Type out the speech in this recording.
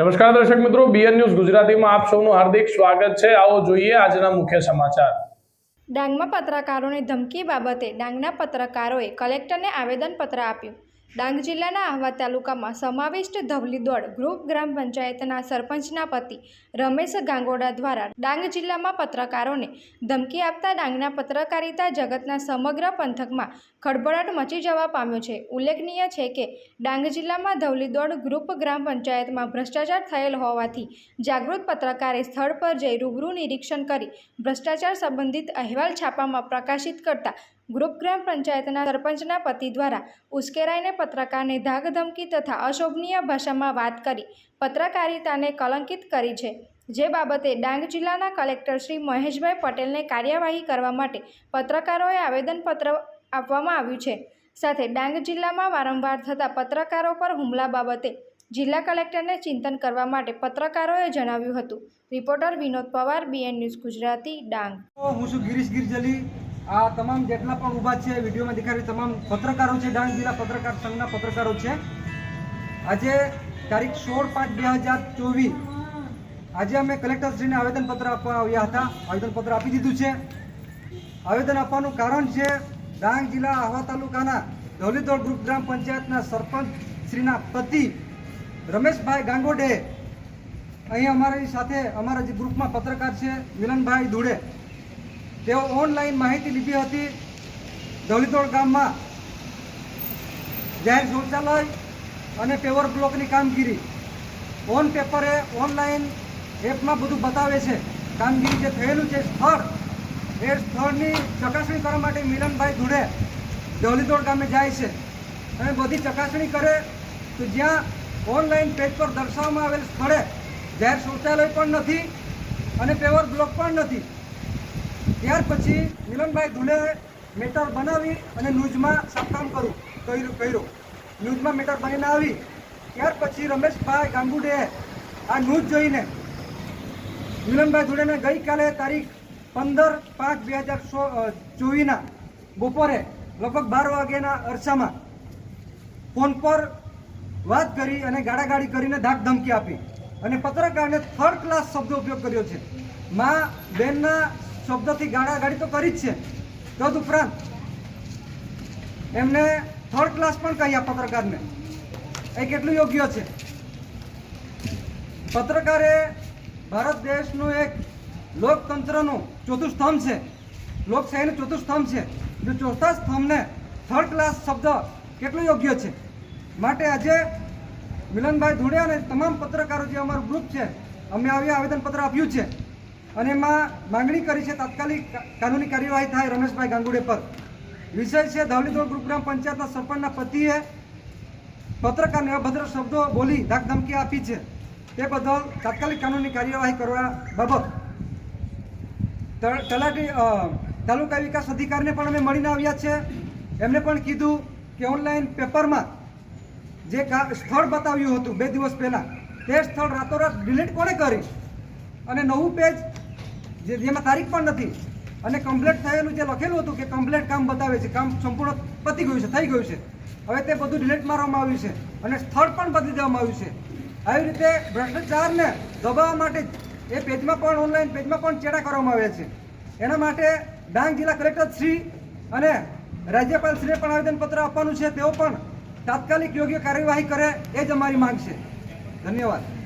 નમસ્કાર દર્શક મિત્રો બીએન ન્યૂઝ ગુજરાતીમાં આપ સૌનું હાર્દિક સ્વાગત છે. આવો જોઈએ આજના મુખ્ય સમાચાર. ડાંગમાં પત્રકારોની ધમકી બાબતે ડાંગના પત્રકારોએ કલેક્ટરને આવેદનપત્ર આપ્યું. ડાંગ જિલ્લાના આહવા તાલુકામાં સમાવિષ્ટ ધવલીદોડ ગ્રુપ ગ્રામ પંચાયતના સરપંચના પતિ રમેશ ગાંગોડા દ્વારા ડાંગ જિલ્લામાં પત્રકારોને ધમકી આપતા ડાંગના પત્રકારિતા જગતના સમગ્ર પંથકમાં ખળભળાટ મચી જવા પામ્યો છે. ઉલ્લેખનીય છે કે ડાંગ જિલ્લામાં ધવલીદોડ ગ્રુપ ગ્રામ પંચાયતમાં ભ્રષ્ટાચાર થયેલ હોવાથી જાગૃત પત્રકારે સ્થળ પર જઈ રૂબરૂ નિરીક્ષણ કરી ભ્રષ્ટાચાર સંબંધિત અહેવાલ છાપામાં પ્રકાશિત કરતા ગ્રુપ ગ્રામ પંચાયતના સરપંચના પતિ દ્વારા ઉશ્કેરાઈને પત્રકારને ધાકધમકી તથા અશોભનીય ભાષામાં વાત કરી પત્રકારિતાને કલંકિત કરી છે. જે બાબતે ડાંગ જિલ્લાના કલેક્ટર શ્રી મહેશભાઈ પટેલને કાર્યવાહી કરવા માટે પત્રકારોએ આવેદનપત્ર આપવામાં આવ્યું છે. સાથે ડાંગ જિલ્લામાં વારંવાર થતા પત્રકારો પર હુમલા બાબતે જિલ્લા કલેક્ટરને ચિંતન કરવા માટે પત્રકારોએ જણાવ્યું હતું. Reporter Vinod Pawar BN news Gujarati, Dang. હું છું ગિરીશ ગિરજલી આ તમામ જેટલા પણ ઊભા છે, વિડીયોમાં દેખાડી તમામ પત્રકારો છે ડાંગ જિલ્લા પત્રકાર સંઘના પત્રકારો છે. આજે તારીખ સોળ પાંચ બે હજાર ચોવીસ, આજે અમે કલેક્ટરશ્રીને આવેદનપત્ર આપવા આવ્યા હતા. આવેદનપત્ર આપી દીધું છે. આવેદન આપવાનું કારણ છે, ડાંગ જિલ્લા આહવા તાલુકાના ધોલીદોડ ગ્રુપ ગ્રામ પંચાયતના સરપંચ શ્રીના પતિ રમેશભાઈ ગાંગોડે. અહીં અમારી સાથે અમારા જે ગ્રુપમાં પત્રકાર છે, મિલનભાઈ ધુડે. તેઓ ઓનલાઈન માહિતી લીધી હતી. ધવલીદોડ ગામમાં જાહેર શૌચાલય અને પેવર બ્લોકની કામગીરી. ઓન પેપરે ઓનલાઈન એપમાં બધું બતાવે છે. કામગીરી જે થયેલું છે સ્થળ, એ સ્થળની ચકાસણી કરવા માટે મિલનભાઈ ધુડે ધવલીદોડ ગામે જાય છે. અને બધી ચકાસણી કરે તો જ્યાં ઓનલાઈન પેજ પર દર્શાવવામાં આવેલ સ્થળે જાહેર શૌચાલય પણ નથી અને પેવર બ્લોક પણ નથી. ત્યાર પછી મિલનભાઈ ધુલે મેટર બનાવી અને ન્યૂઝમાં છાપકામ કરું કર્યું કર્યું ન્યૂઝમાં મેટર બનીને આવી. ત્યાર પછી રમેશભાઈ ગાંગુડે આ ન્યૂઝ જોઈને મિલનભાઈ ધુલેને ગઈકાલે તારીખ પંદર પાંચ બે હજાર ચોવીસના બપોરે લગભગ બાર વાગ્યાના અરસામાં ફોન પર વાત કરી અને ગાડાગાડી કરીને ધાક ધમકી આપી. અને પત્રકારને થર્ડ ક્લાસ શબ્દો ઉપયોગ કર્યો છે. મા, બેનના શબ્દથી ગાડાગાડી તો કરી જ છે. તદ ઉપરાંત એમને થર્ડ ક્લાસ પણ કહ્યા પત્રકારને. એ કેટલું યોગ્ય છે? પત્રકારે ભારત દેશનું એક લોકતંત્રનું ચોથું સ્તંભ છે. લોકશાહીનું ચોથું સ્તંભ છે. જો ચોથા સ્તંભને થર્ડ ક્લાસ શબ્દ કેટલું યોગ્ય છે? માટે આજે મિલનભાઈ ધુડે અને તમામ પત્રકારો જે અમારું ગ્રુપ છે, અમે આવી આવેદનપત્ર આપ્યું છે. અને એમાં માંગણી કરી છે તાત્કાલિક કાનૂની કાર્યવાહી થાય રમેશભાઈ ગાંગુડે પર. વિષય છે ધવલીદોડ ગ્રુપ ગ્રામ પંચાયતના સરપંચના પતિએ પત્રકારને અભદ્ર શબ્દો બોલી ધાકધમકી આપી છે. તે બદલ તાત્કાલિક કાનૂની કાર્યવાહી કરવા બાબત તલાટી તાલુકા વિકાસ અધિકારીને પણ અમે મળીને આવ્યા છે. એમને પણ કીધું કે ઓનલાઈન પેપરમાં જે સ્થળ બતાવ્યું હતું બે દિવસ પહેલાં, તે સ્થળ રાતોરાત ડિલીટ કોણે કરી અને નવું પેજ જેમાં તારીખ પણ નથી. અને કમ્પ્લેટ થયેલું જે લખેલું હતું કે કમ્પ્લેટ કામ બતાવે છે, કામ સંપૂર્ણ પતી ગયું છે, થઈ ગયું છે. હવે તે બધું ડિલીટ મારવામાં આવ્યું છે અને સ્થળ પણ બદલી દેવામાં આવ્યું છે. આવી રીતે ભ્રષ્ટાચારને દબાવવા માટે એ પેજમાં પણ ઓનલાઈન પેજમાં પણ ચેડા કરવામાં આવ્યા છે. એના માટે ડાંગ જિલ્લા કલેક્ટર શ્રી અને રાજ્યપાલ શ્રીને પણ આવેદનપત્ર આપવાનું છે. તેઓ પણ તાત્કાલિક યોગ્ય કાર્યવાહી કરે એ જ અમારી માંગ છે. ધન્યવાદ.